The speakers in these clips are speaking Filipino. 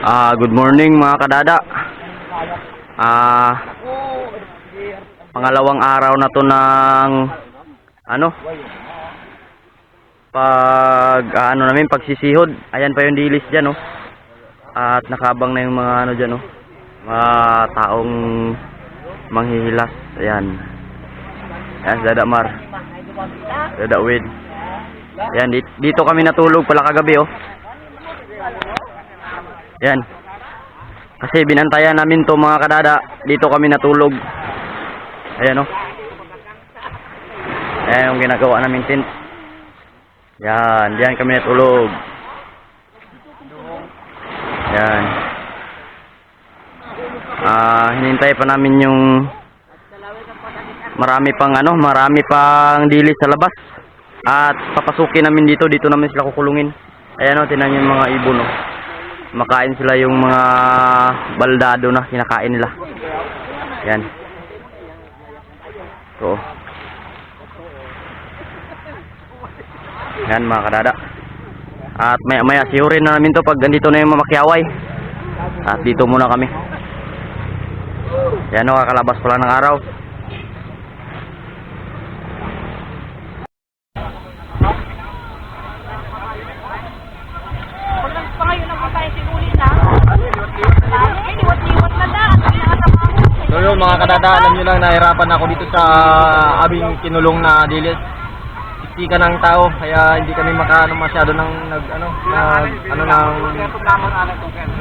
Ah, good morning mga kadada. Ah, pangalawang araw na to ng ano? Pag ah, ano namin pagsisihod. Ayan pa yung dilis diyan, oh. At nakabang na yung mga ano diyan, oh. Mga taong manghihilas. Ayan. Ayan, Dada Mar. Dada Wid. Ayan, dito kami natulog pala kagabi, oh. Yan. Kasi binantayan namin to mga kadada. Dito kami natulog. Ayan o. Ayan yung ginagawa namin tent. Yan. Diyan kami natulog. Yan. Ah, hinintay pa namin yung marami pang ano, marami pang dilis sa labas. At papasukin namin dito, dito namin sila kukulungin. Ayan o, tinan yung mga ibon o makain sila yung mga baldado na kinakain nila. Yan. So. Yan mga kadada. At maya maya siurin na namin to pag andito na yung mamakyaway. At dito muna kami. Yan o, kakalabas pala ng araw. Pag nagpangayo na po tayo sigulit na. Ay, liwat-liwat na da. Ang nakatabaho. So yun mga kadada, alam nyo lang nahirapan ako dito sa aming kinulong na dilis. Istika ng tao, kaya hindi kami makaano masyado ng nag ano nag ano nang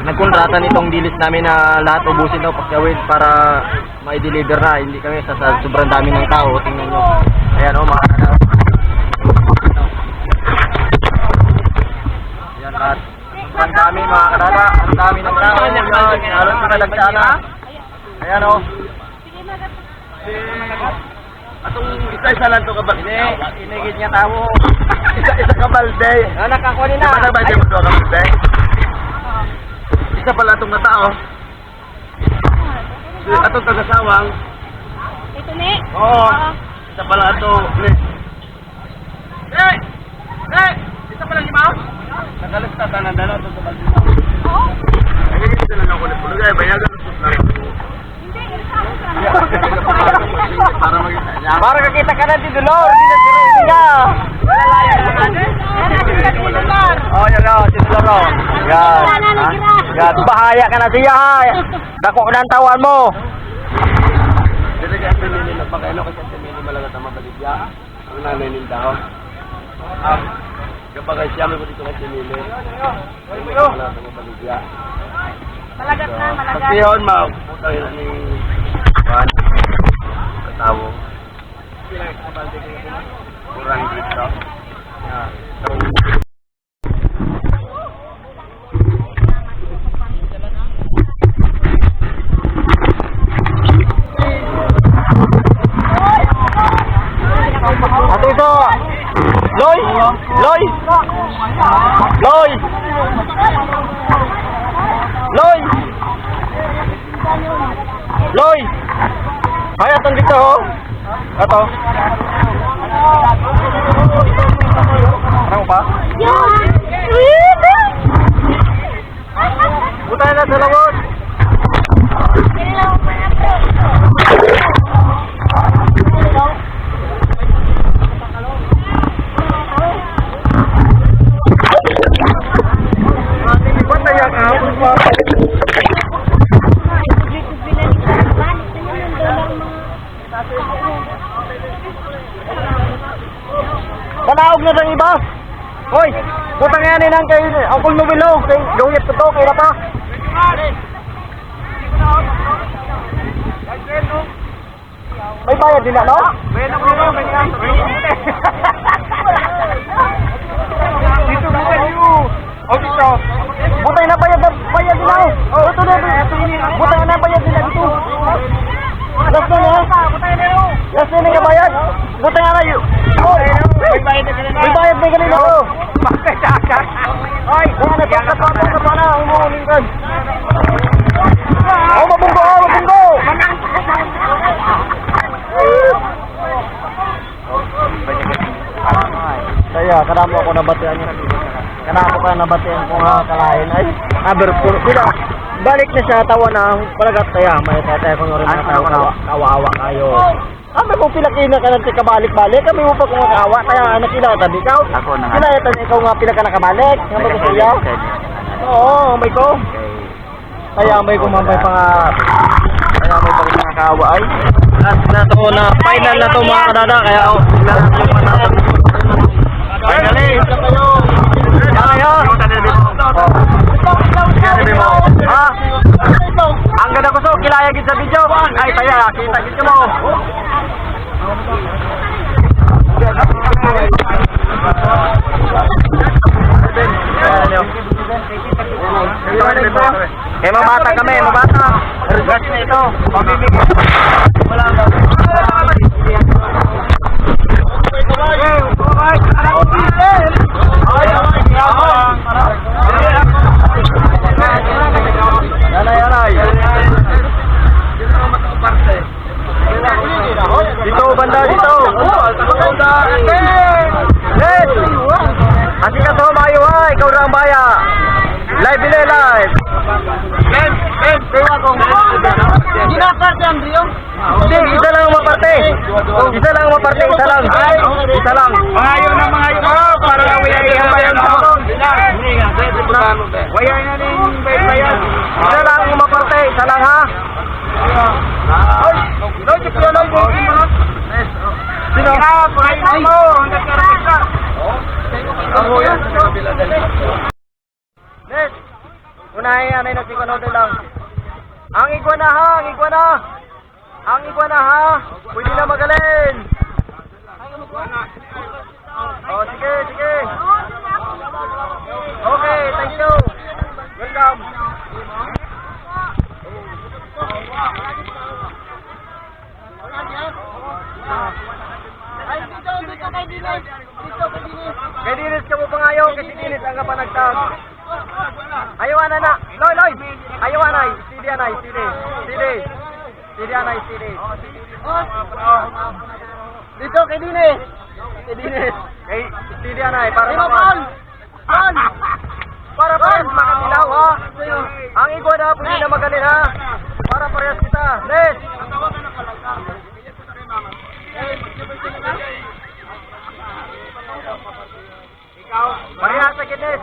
nagkontrata nitong dilis namin na lahat ubusin daw pagkawin para ma-deliver na. Hindi kami sa, sa sobrang dami ng tao. Tingnan nyo. Ayan o mga kadada. Ayan lahat. Sobrang dami mga kadada. Ang dami ng tao. Yan. Halos pinalagsana. Ayan o. Na, gat- Atong isa-isa lang to kabalde. Inigit niya tamo. Isa-isa kabalde. Ah, nakakuha na. Di ba mo to kabalde? Isa pala itong natao. Atong tagasawang. Ito ni. Oo. Isa pala ito. Eh! Eh! Isa pala lima? Nakalista ta na dalaw ito kabalde. Oo. Nagigit sila lang ulit. Pulugay, bayagan ito lang. Hindi, irisama ka. Para magkita niya. Para kakita ka na di Dolor, di na niya. Yan natin ka tinular. Oh, yan o, si Dolor. Yan. Ha? nagira. Yan, bahaya ka na siya. Dako na ang tawan mo. Dili ka pinili na pakailo kasi pinili malaga tama baligya. Ang nanay nin daw. Ah, kapag siya may dito kasi pinili. Wala tama baligya. Malagat na, malagat. Kasi yun, maputa yun ni Juan. 400 daw. Yeah. So, ito! Loy! Loy! Loy! Loy! Loy! Hay, atong dito ho. Ato. Panaog na sa iba. Hoy, butang yan ni nang kay Uncle Nobilo. Kay gawin ko to, kay na pa. May bayad din na, no? Dito mo kayo. O dito. Butay na bayad na bayad din na. Oh, ito na. Butay na bayad din na dito. Last na na. Last na nga bayad. Butay na yun. May bayad. May kanina. Bakitaka? Oy, kaya na to kapag ka pa na umuuling ka. Oh, mabunggo, oh, mabunggo. Saya, kanamo ako nabatian niya. ako kaya nabatian ko nga kalahin ay aberpur sila balik na siya tawa na palagat kaya may tatay ko nga rin na tawa ka kawa kawawa kayo kami mo pilakina ka nanti kabalik-balik kami mo pa kung kawa kaya anak ila tabi ikaw? Ako na nga. sila ito ikaw nga pila ka nakabalik nga ba gusto niya oo may ko. Kaya may kumambay pa nga. Kaya may pag mga kawa ay last na to na final na to mga kadada kaya oh last na to matapos Finally! Kaya kayo! Ha? Ang ganda ko so, kilaya gid sa video. Ay, taya, kita gid mo. Eh, mabata kami, mabata. Gas na ito. Pamimigay. Wala Yanay, Ginaparte ang Rio. Hindi, isa lang ang maparte. Isa lang ang maparte, isa lang. Isa lang. Mangayo na mangayo ko para wayay ang bayan ko. Wayay na ning bayan. Isa lang ang maparte, isa lang ha. Loy ko loy ko mo. Sino? Ah, pangayo mo, nagkarapit ka. Ako yan. Nes, unahin yan ay nagsikanode lang. Ang iguana ha, ang iguana. Ang iguana ha. Pwede na magalin. Oh, sige, sige. Okay, thank you. Welcome. Kay Dinis. Ka mo pangayo, kasi Dinis ang kapanagtag. Ayaw na na. Loy, loy. Ayaw na. Sidi anay, sidi. Sidi. Sidi anay, sidi. Dito kay Dinis. Kay Dinis. Kay sidi anay, para Lima. Paul. Paul. Para parehas makatilaw ha. Ang igwa na pwede na magaling ha. Para parehas kita. Nes. Parehas sa Nes. Nes.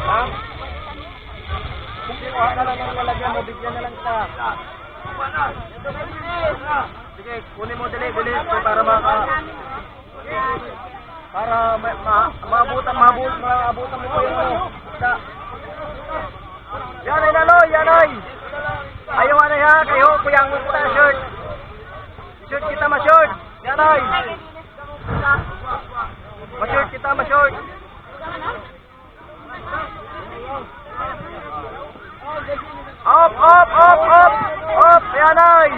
Ha? Kuha ka lang ng lalagyan mo, bigyan na lang kita. Sige, kunin mo dali, bilis para maka para ma, ma, maabutan, maabut, maabutan mo pa yung ano. Yan ay naloy, yan ay. Ayaw na ya, kayo, kuyang mo kita shirt. Shirt kita ma-shirt. Yan ay. Ma-shirt kita, ma-shirt. Up, up, up, up, up, yan ay.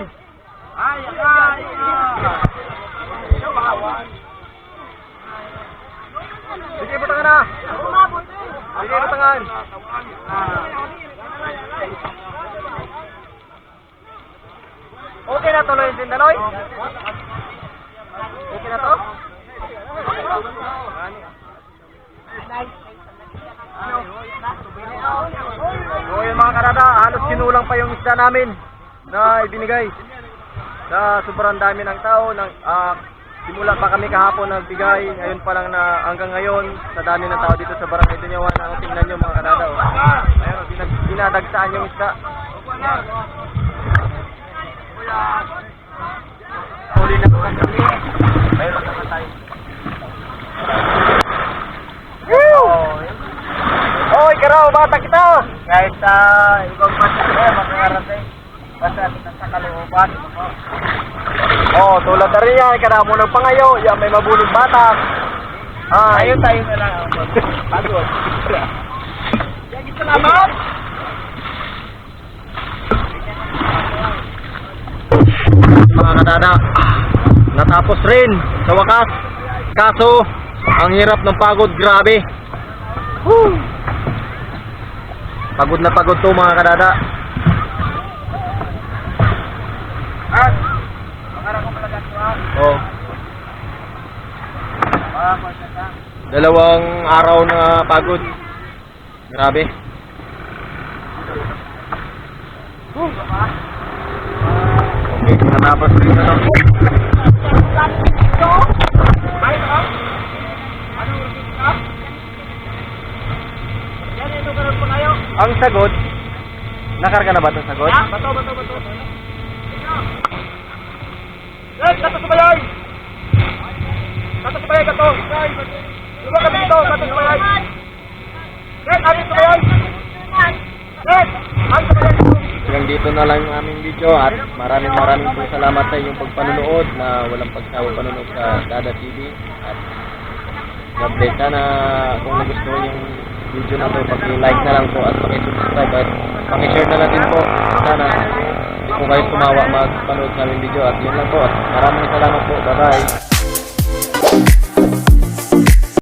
Ay, ay, Sige, butangan na. Sige, butangan. Okay na tuloy yung sindaloy? Okay na to? So yung mga karada, halos kinulang pa yung isda namin na ibinigay. Sa sobrang dami ng tao, ng, ah, simula pa kami kahapon nagbigay, ngayon pa lang na hanggang ngayon, sa dami ng tao dito sa barangay Dunyawan, ang tingnan nyo mga karada. Oh. Ayun, dinag, dinadagsaan yung isda. Huli na po kasi. Mayroon naman tayo. Oy, karaw, bata kita! Kahit sa ibang bansa eh, makakarating. Basta sa kalooban. Oh, tulad na rin yan, kada mo ng pangayo, yan may mabulong batak. Ay, Ayun tayo na lang. Pagod. Salamat. mga kadada, natapos rin sa wakas. Kaso, ang hirap ng pagod, grabe. Whew. Pagod na pagod to mga kadada. Ah, pangarap ko. Oh, Ah, kung ka. dalawang araw na pagod. Grabe. Okay, natapos rin na. Yan, ito karoon po kayo. Ang sagot, nakarga na ba itong sagot? Bato, bato, bato. Eh, kato sa bayay! Kato sa bayay, kato! Diba kami dito, kato sa bayay! Eh, amin sa bayay! Amin sa bayay! Hanggang dito na lang yung aming video at maraming maraming po salamat sa inyong pagpanonood na walang pagsawa panonood sa Dada TV at God bless sana kung nagustuhan yung video na to. Paki-like na lang po at paki-subscribe at paki-share na din po. Sana hindi po kayo tumawa magpanood sa aming video. At yun lang po. At maraming salamat po. Bye bye